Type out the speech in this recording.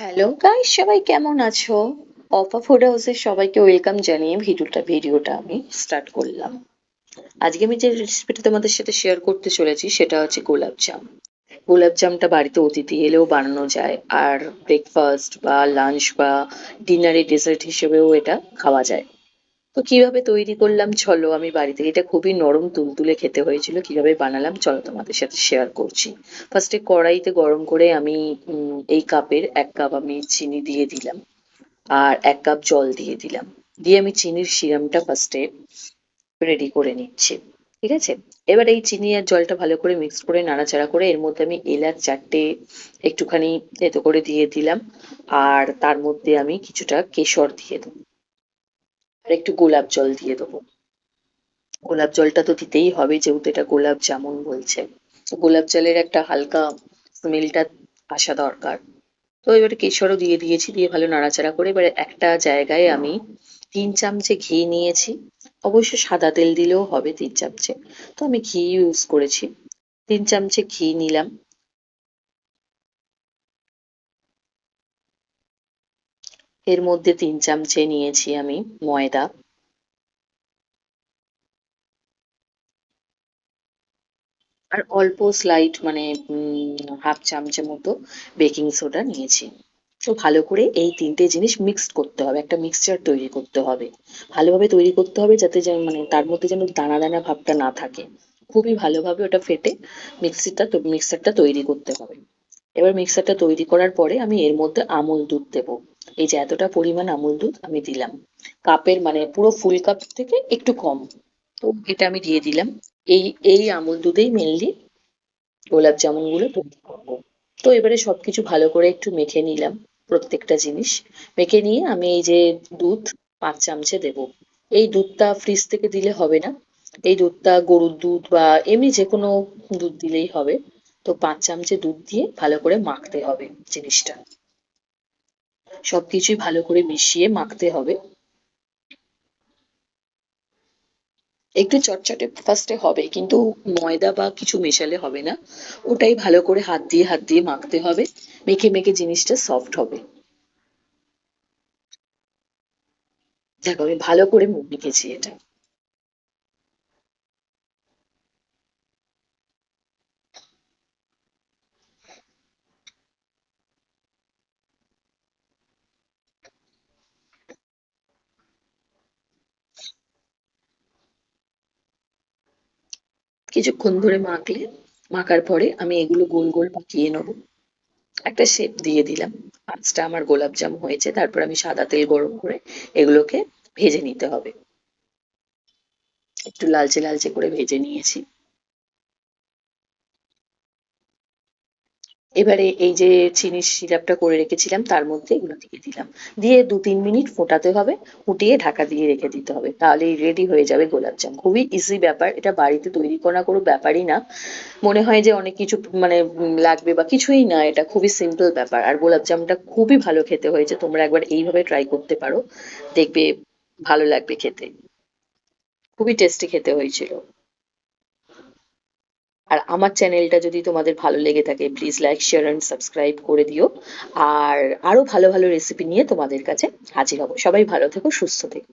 Hello guys সবাই কেমন আছো? অফা ফুড হাউসে সবাইকে ওয়েলকাম জানিয়ে ভিডিওটা ভিডিওটা আমি স্টার্ট করলাম। আজকে আমি যে রেসিপিটা তোমাদের সাথে শেয়ার করতে চলেছি, সেটা হচ্ছে গোলাপ জাম। গোলাপ জামটা বাড়িতে অতিথি এলেও বানানো যায়, আর ব্রেকফাস্ট বা লাঞ্চ বা ডিনারে ডেজার্ট হিসেবেও এটা খাওয়া যায়। তো কীভাবে তৈরি করলাম? চলো, আমি বাড়িতে এটা খুবই নরম তুলতুলে খেতে হয়েছিল। কীভাবে বানালাম? চলো তোমাদের সাথে শেয়ার করছি। ফার্স্টে কড়াইতে গরম করে আমি এই কাপের এক কাপ আমি চিনি দিয়ে দিলাম। আর এক কাপ জল দিয়ে দিলাম। দিয়ে আমি চিনির সিরামটা ফার্স্টে রেডি করে নিচ্ছি। ঠিক আছে? এবার এই চিনি আর জলটা ভালো করে মিক্স করে নাড়াচাড়া করে এর মধ্যে আমি এলাচ চারটে একটুখানি এতো করে দিয়ে দিলাম। আর তার মধ্যে আমি কিছুটা কেশর দিয়ে দেবো। আর একটু গোলাপ জল দিয়ে দেবো। গোলাপ জলটা তো দিতেই হবে, যেহেতু এটা গোলাপ জামুন বলছে। গোলাপ জলের একটা হালকা স্মেলটা আসা দরকার। তো এবারে কেশরও দিয়ে দিয়েছি, দিয়ে ভালো নাড়াচাড়া করে। এবারে একটা জায়গায় আমি তিন চামচে ঘি নিয়েছি। অবশ্য সাদা তেল দিলেও হবে তিন চামচে। তো আমি ঘি ইউজ করেছি। তিন চামচে ঘি নিলাম। এর মধ্যে তিন চামচে নিয়েছি আমি ময়দা। আর অল্প স্লাইট মানে হাফ চামচের মতো বেকিং সোডা নিয়েছি। তো ভালো করে এই তিনটে জিনিস মিক্সড করতে হবে, একটা মিক্সচার তৈরি করতে হবে। ভালোভাবে তৈরি করতে হবে যাতে যেন মানে তার মধ্যে যেন দানা দানা ভাবটা না থাকে। খুবই ভালোভাবে ওটা ফেটে মিক্সিটা মিক্সারটা তৈরি করতে হবে। এবার মিক্সারটা তৈরি করার পরে আমি এর মধ্যে আমুল দুধ দেবো। এই যে এতটা পরিমাণ আমুল দুধ আমি দিলাম। কাপের মানে পুরো ফুল কাপ থেকে একটু কম। তো এটা আমি দিয়ে দিলাম। এই এই আমুল দুধেই মেনলি গোলাপ জামুনগুলো তৈরি করব। তো এবারে সবকিছু ভালো করে একটু মেখে নিলাম প্রত্যেকটা জিনিস। মেখে নিয়ে আমি এই যে দুধ পাঁচ চামচে দেবো। এই দুধটা ফ্রিজ থেকে দিলে হবে না। এই দুধটা গরুর দুধ বা এমনি যে কোনো দুধ দিলেই হবে। তো পাঁচ চামচে দুধ দিয়ে ভালো করে মাখতে হবে জিনিসটা। সবকিছুই ভালো করে মিশিয়ে মাখতে হবে। একটু চটচটে ফার্স্টে হবে, কিন্তু ময়দা বা কিছু মেশালে হবে না। ওটাই ভালো করে হাত দিয়ে হাত দিয়ে মাখতে হবে। মেখে মেখে জিনিসটা সফট হবে। দেখো, আমি ভালো করে মুখ মেখেছি এটা। কিছুক্ষণ ধরে মাখলে, মাখার পরে আমি এগুলো গোল গোল পাকিয়ে নেব। একটা শেপ দিয়ে দিলাম। পাঁচটা আমার গোলাপ জাম হয়েছে, তারপর আমি সাদা তেল গরম করে এগুলোকে ভেজে নিতে হবে। একটু লালচে লালচে করে ভেজে নিয়েছি। এবারে এই যে চিনির সিরাপটা করে রেখেছিলাম, তার মধ্যে এগুলো দিয়ে দিলাম। দিয়ে দু তিন মিনিট ফোটাতে হবে, ফুটিয়ে ঢাকা দিয়ে রেখে দিতে হবে। তাহলেই রেডি হয়ে যাবে গোলাপজাম খুবই ইজি ব্যাপার, এটা বাড়িতে তৈরি করা কোনো ব্যাপারই না। মনে হয় যে অনেক কিছু মানে লাগবে বা কিছুই না, এটা খুবই সিম্পল ব্যাপার। আর গোলাপজামটা খুবই ভালো খেতে হয়েছে, তোমরা একবার এইভাবে ট্রাই করতে পারো। দেখবে ভালো লাগবে খেতে। খুবই টেস্টি খেতে হয়েছিল। আর আমার চ্যানেলটা যদি তোমাদের ভালো লেগে থাকে please like share and subscribe করে দিও। আর আরও ভালো ভালো রেসিপি নিয়ে তোমাদের কাছে হাজির হব। সবাই ভালো থেকো, সুস্থ থেকো।